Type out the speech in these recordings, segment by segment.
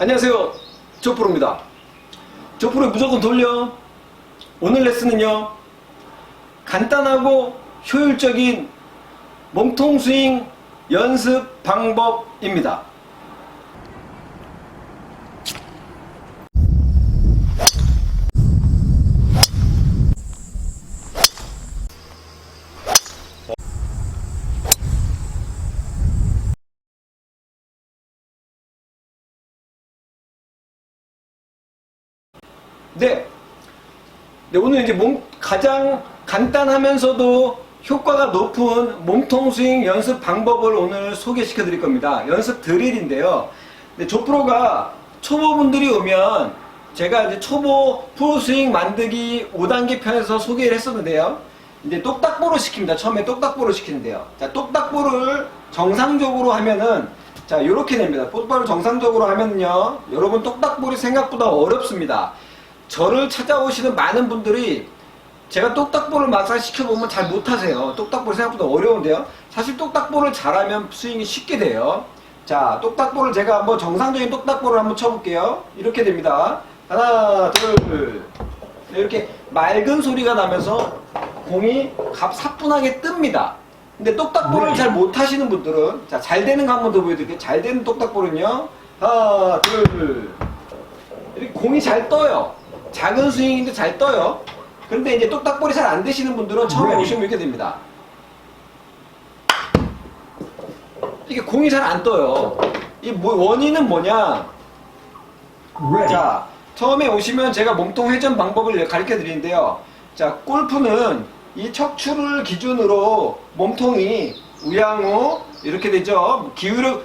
안녕하세요. 조프로입니다. 조프로 무조건 돌려. 오늘 레슨은요. 간단하고 효율적인 몸통 스윙 연습 방법입니다. 네. 네, 오늘 이제 몸, 가장 간단하면서도 효과가 높은 몸통 스윙 연습 방법을 오늘 소개시켜 드릴 겁니다. 연습 드릴인데요. 네, 조프로가 초보분들이 오면 제가 이제 초보 프로 스윙 만들기 5단계 편에서 소개를 했었는데요. 이제 똑딱보로 시킵니다. 처음에 똑딱보로 시키는데요. 자, 똑딱보를 정상적으로 하면은 자, 이렇게 됩니다. 똑바로 정상적으로 하면요. 여러분 똑딱볼이 생각보다 어렵습니다. 저를 찾아오시는 많은 분들이 제가 똑딱볼을 막상 시켜보면 잘 못하세요. 똑딱볼 생각보다 어려운데요. 사실 똑딱볼을 잘하면 스윙이 쉽게 돼요. 자, 똑딱볼을 제가 한번 정상적인 똑딱볼을 한번 쳐볼게요. 이렇게 됩니다. 하나, 둘. 네, 이렇게 맑은 소리가 나면서 공이 갑사뿐하게 뜹니다. 근데 똑딱볼을 잘 못하시는 분들은 자, 잘 되는 거 한 번 더 보여드릴게요. 잘 되는 똑딱볼은요. 하나, 둘. 이렇게 공이 잘 떠요. 작은 스윙인데 잘 떠요. 근데 이제 똑딱볼이 잘 안 되시는 분들은 처음에 네. 오시면 이렇게 됩니다. 이게 공이 잘 안 떠요. 이 뭐- 원인은 뭐냐? Ready. 자, 처음에 오시면 제가 몸통 회전 방법을 가르쳐 드리는데요. 자, 골프는 이 척추를 기준으로 몸통이 우양우 이렇게 되죠. 기울여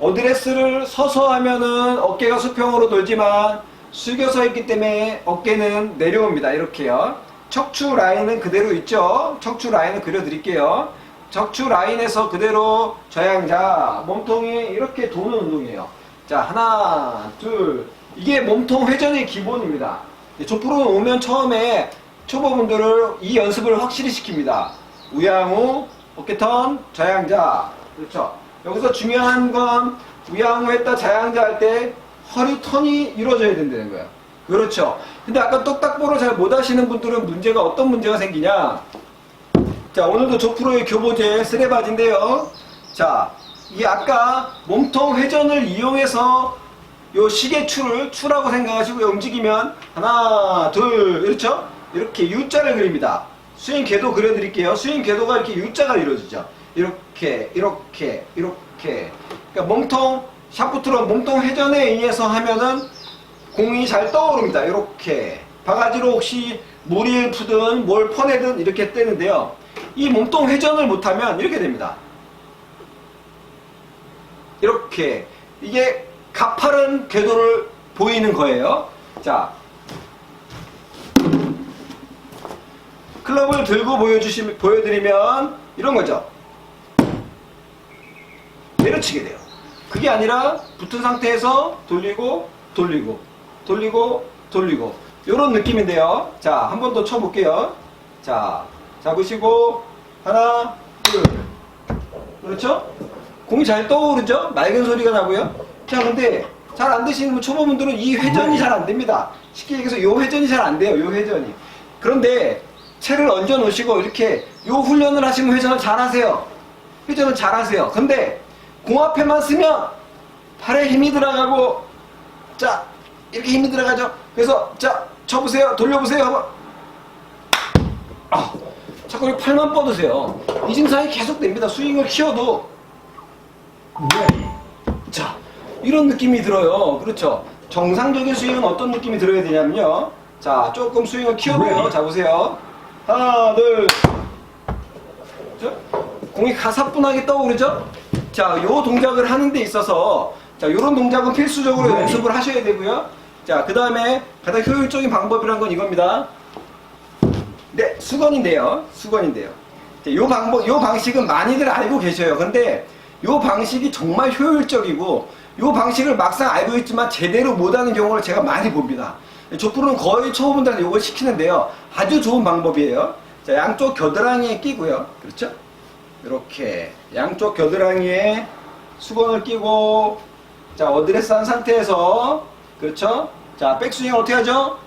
어드레스를 서서 하면은 어깨가 수평으로 돌지만 숙여서 있기 때문에 어깨는 내려옵니다. 이렇게요. 척추 라인은 그대로 있죠. 척추 라인을 그려 드릴게요. 척추 라인에서 그대로 저양자 몸통이 이렇게 도는 운동이에요. 자, 하나, 둘. 이게 몸통 회전의 기본입니다. 조프로 오면 처음에 초보분들을 이 연습을 확실히 시킵니다. 우양우, 어깨턴, 저양자. 그렇죠. 여기서 중요한 건 우양우 했다 자양자 할때 허리 턴이 이루어져야 된다는 거예요. 그렇죠. 근데 아까 똑딱보로 잘 못 하시는 분들은 문제가 어떤 문제가 생기냐? 자, 오늘도 조프로의 교보제 쓰레바지인데요. 자, 이 아까 몸통 회전을 이용해서 요 시계추를 추라고 생각하시고 움직이면 하나, 둘, 그렇죠? 이렇게 U자를 그립니다. 스윙 궤도 그려드릴게요. 스윙 궤도가 이렇게 U자가 이루어지죠. 이렇게, 이렇게, 이렇게. 그러니까 몸통, 샤프트로 몸통 회전에 의해서 하면은 공이 잘 떠오릅니다. 이렇게. 바가지로 혹시 물을 푸든 뭘 퍼내든 이렇게 떼는데요. 이 몸통 회전을 못하면 이렇게 됩니다. 이렇게. 이게 가파른 궤도를 보이는 거예요. 자. 클럽을 들고 보여주시면, 보여드리면 이런 거죠. 내려치게 돼요. 그게 아니라 붙은 상태에서 돌리고, 돌리고, 돌리고, 돌리고. 이런 느낌인데요. 자, 한 번 더 쳐볼게요. 자, 잡으시고, 하나, 둘. 그렇죠? 공이 잘 떠오르죠? 맑은 소리가 나고요. 자, 근데 잘안 되시는 분, 초보분들은 이 회전이 잘 안 됩니다. 쉽게 얘기해서 요 회전이 잘 안 돼요. 요 회전이. 그런데 채를 얹어 놓으시고 이렇게 요 훈련을 하시면 회전을 잘 하세요. 회전을 잘 하세요. 근데 공 앞에만 쓰면 팔에 힘이 들어가고 자, 이렇게 힘이 들어가죠. 그래서 자, 쳐보세요. 돌려보세요. 한번. 아, 자꾸 이렇게 팔만 뻗으세요. 이 증상이 계속됩니다. 스윙을 키워도 Ready. 자, 이런 느낌이 들어요. 그렇죠. 정상적인 스윙은 어떤 느낌이 들어야 되냐면요. 자, 조금 스윙을 키워도요. 네. 자, 보세요. 하나, 둘. 그죠? 공이 가사뿐하게 떠오르죠? 자, 요 동작을 하는 데 있어서 자, 요런 동작은 필수적으로 네. 연습을 하셔야 되고요. 자, 그 다음에 가장 효율적인 방법이란 건 이겁니다. 네, 수건인데요. 수건인데요. 자, 요 방법, 요 방식은 많이들 알고 계셔요. 근데 요 방식이 정말 효율적이고 요 방식을 막상 알고 있지만 제대로 못하는 경우를 제가 많이 봅니다. 조프로는 거의 초보분들한테 요걸 시키는데요. 아주 좋은 방법이에요. 자, 양쪽 겨드랑이에 끼고요. 그렇죠? 이렇게 양쪽 겨드랑이에 수건을 끼고 자, 어드레스 한 상태에서, 그렇죠? 자, 백스윙 어떻게 하죠?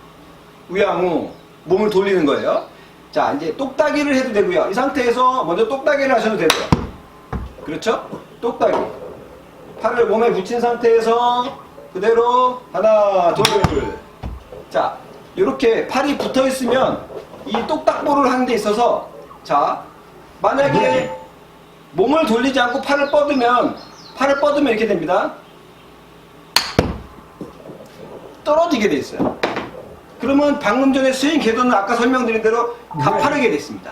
우양우. 몸을 돌리는 거예요. 자, 이제 똑딱이를 해도 되고요. 이 상태에서 먼저 똑딱이를 하셔도 되고요. 그렇죠? 똑딱이. 팔을 몸에 붙인 상태에서 그대로 하나, 둘. 자, 이렇게 팔이 붙어 있으면 이 똑딱볼을 하는 데 있어서 자, 만약에 몸을 돌리지 않고 팔을 뻗으면 팔을 뻗으면 이렇게 됩니다. 떨어지게 돼 있어요. 그러면 방금 전에 스윙 궤도는 아까 설명드린 대로 가파르게 돼 있습니다.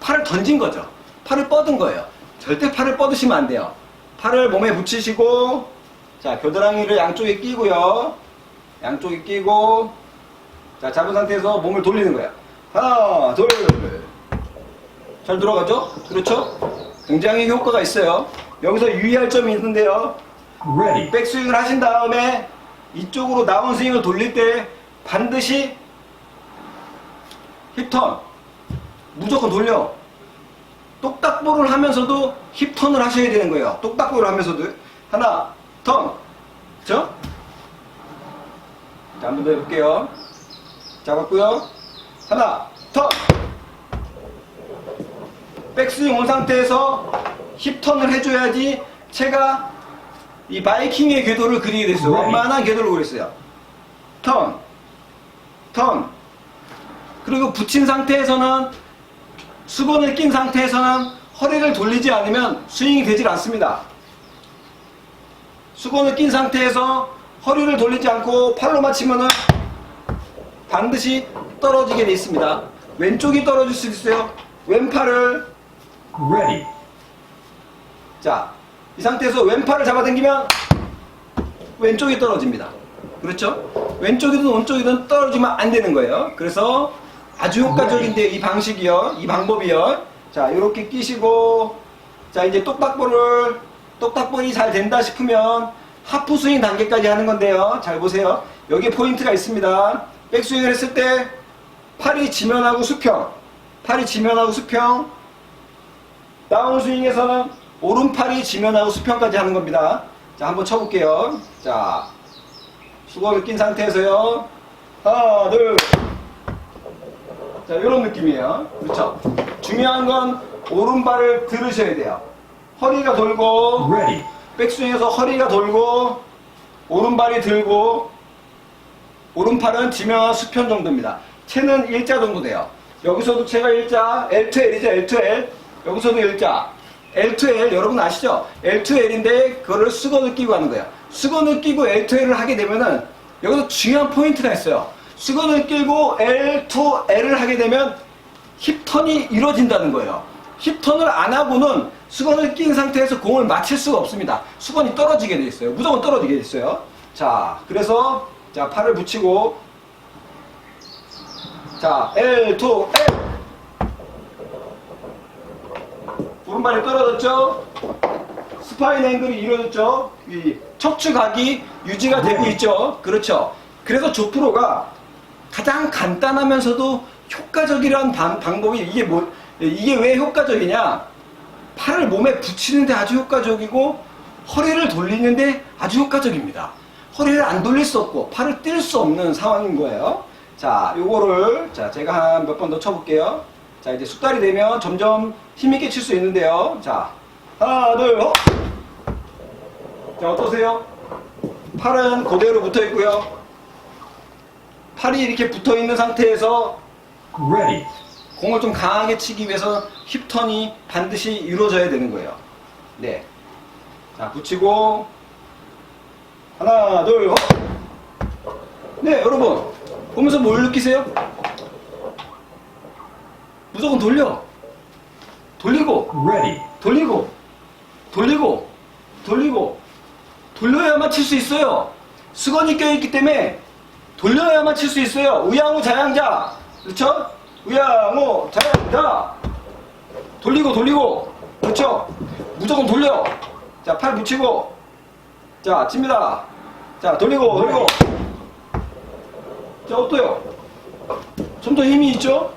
팔을 던진 거죠. 팔을 뻗은 거예요. 절대 팔을 뻗으시면 안 돼요. 팔을 몸에 붙이시고 자 겨드랑이를 양쪽에 끼고요. 양쪽에 끼고 자 잡은 상태에서 몸을 돌리는 거예요. 하나 둘. 잘 들어가죠? 그렇죠? 굉장히 효과가 있어요. 여기서 유의할 점이 있는데요. Ready. 백스윙을 하신 다음에 이쪽으로 다운스윙을 돌릴 때 반드시 힙턴 무조건 돌려 똑딱볼을 하면서도 힙턴을 하셔야 되는 거예요 똑딱볼을 하면서도 하나 턴 그쵸? 자한 번 더 해볼게요 잡았고요 하나 턴 백스윙 온 상태에서 힙턴을 해줘야지 채가 이 바이킹의 궤도를 그리게 됐어요. 완만한 궤도를 그렸어요. 턴, 턴. 그리고 붙인 상태에서는 수건을 낀 상태에서는 허리를 돌리지 않으면 스윙이 되질 않습니다. 수건을 낀 상태에서 허리를 돌리지 않고 팔로 맞히면은 반드시 떨어지게 돼 있습니다. 왼쪽이 떨어질 수 있어요. 왼팔을 Ready. 자, 이 상태에서 왼팔을 잡아당기면 왼쪽이 떨어집니다. 그렇죠? 왼쪽이든 오른쪽이든 떨어지면 안 되는 거예요. 그래서 아주 효과적인데 이 방식이요. 이 방법이요. 자, 이렇게 끼시고 자, 이제 똑딱볼을 똑딱볼이 잘 된다 싶으면 하프 스윙 단계까지 하는 건데요. 잘 보세요. 여기 포인트가 있습니다. 백스윙을 했을 때 팔이 지면하고 수평, 팔이 지면하고 수평, 다운스윙에서는 오른팔이 지면하고 수평까지 하는 겁니다. 자, 한번 쳐볼게요. 자, 수건을 낀 상태에서요. 하나, 둘. 자, 이런 느낌이에요. 그렇죠? 중요한 건 오른발을 들으셔야 돼요. 허리가 돌고, Ready. 백스윙에서 허리가 돌고, 오른발이 들고, 오른팔은 지면하 수평 정도입니다. 채는 일자 정도 돼요. 여기서도 채가 일자, L2L이죠, L2L. 여기서도 일자. L2L, 여러분 아시죠? L2L인데, 그거를 수건을 끼고 하는 거예요. 수건을 끼고 L2L을 하게 되면은, 여기서 중요한 포인트가 있어요. 수건을 끼고 L2L을 하게 되면, 힙턴이 이루어진다는 거예요. 힙턴을 안 하고는 수건을 낀 상태에서 공을 맞힐 수가 없습니다. 수건이 떨어지게 돼 있어요. 무조건 떨어지게 돼 있어요. 자, 그래서 자 팔을 붙이고 자 L, 2, L 오른발이 떨어졌죠? 스파인 앵글이 이루어졌죠? 이 척추각이 유지가 되고 있죠? 그렇죠? 그래서 조프로가 가장 간단하면서도 효과적이라는 방, 방법이 이게 뭐 이게 왜 효과적이냐? 팔을 몸에 붙이는데 아주 효과적이고 허리를 돌리는데 아주 효과적입니다. 허리를 안 돌릴 수 없고 팔을 뗄수 없는 상황인 거예요. 자, 요거를 자 제가 한 몇 번 더 쳐볼게요. 자 이제 숙달이 되면 점점 힘있게 칠 수 있는데요. 자 하나 둘 어? 자 어떠세요? 팔은 그대로 붙어 있고요. 팔이 이렇게 붙어 있는 상태에서 Ready. 공을 좀 강하게 치기 위해서 힙턴이 반드시 이루어져야 되는 거예요. 네. 자, 붙이고, 하나, 둘, 헛! 네, 여러분. 보면서 뭘 느끼세요? 무조건 돌려. 돌리고, Ready. 돌리고, 돌리고, 돌리고, 돌려야만 칠 수 있어요. 수건이 껴있기 때문에 돌려야만 칠 수 있어요. 우양우 자양자. 그렇죠? 우양우 자양자. 돌리고, 돌리고. 그렇죠? 무조건 돌려. 자, 팔 붙이고. 자, 칩니다. 자, 돌리고, 돌리고. 자, 어때요? 좀 더 힘이 있죠?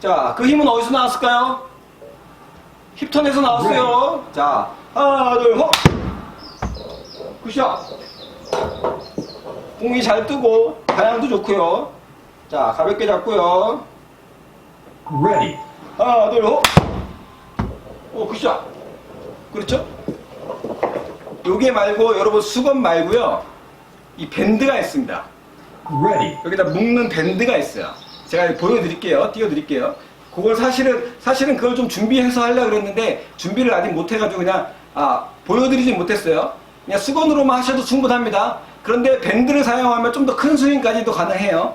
자, 그 힘은 어디서 나왔을까요? 힙턴에서 나왔어요. 자, 하나, 둘, 헛! 굿샷. 공이 잘 뜨고 방향도 좋고요. 자, 가볍게 잡고요. Ready. 하나, 둘, 호. 오, 굿샷. 그렇죠? 요게 말고 여러분 수건 말고요. 이 밴드가 있습니다. Ready. 여기다 묶는 밴드가 있어요. 제가 보여드릴게요. 띄워드릴게요. 그걸 사실은, 사실은 그걸 좀 준비해서 하려고 그랬는데, 준비를 아직 못해가지고 그냥, 아, 보여드리진 못했어요. 그냥 수건으로만 하셔도 충분합니다. 그런데 밴드를 사용하면 좀 더 큰 스윙까지도 가능해요.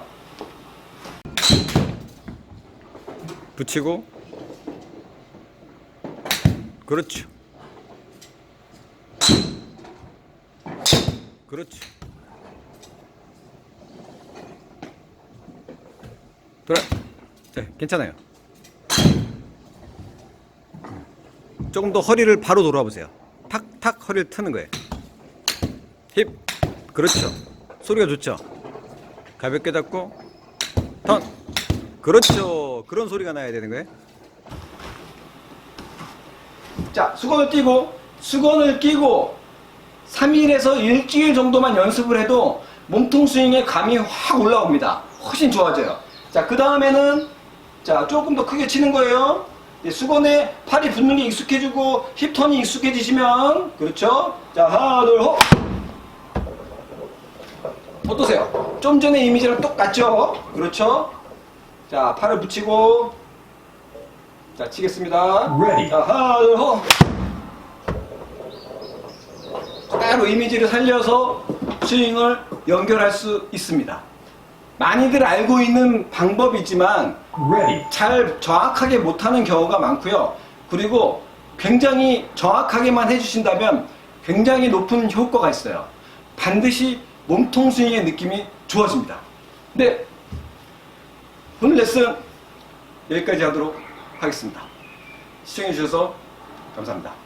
붙이고, 그렇죠. 그렇죠. 돌아. 네, 괜찮아요. 조금 더 허리를 바로 돌아 보세요. 탁탁 허리를 트는 거예요. 힙. 그렇죠. 소리가 좋죠. 가볍게 잡고 턴. 그렇죠. 그런 소리가 나야 되는 거예요. 자, 수건을 띄고 수건을 끼고 3일에서 일주일 정도만 연습을 해도 몸통 스윙의 감이 확 올라옵니다. 훨씬 좋아져요. 자, 그 다음에는 자, 조금 더 크게 치는 거예요. 네, 수건에 팔이 붙는 게 익숙해지고 힙턴이 익숙해지시면 그렇죠. 자, 하나, 둘, 호. 어떠세요? 좀 전에 이미지랑 똑같죠? 그렇죠? 자, 팔을 붙이고 자, 치겠습니다. Ready. 자, 하나, 둘, 호. 그대로 이미지를 살려서 스윙을 연결할 수 있습니다. 많이들 알고 있는 방법이지만. 잘 정확하게 못하는 경우가 많고요. 그리고 굉장히 정확하게만 해주신다면 굉장히 높은 효과가 있어요. 반드시 몸통 스윙의 느낌이 좋아집니다. 네. 오늘 레슨 여기까지 하도록 하겠습니다. 시청해주셔서 감사합니다.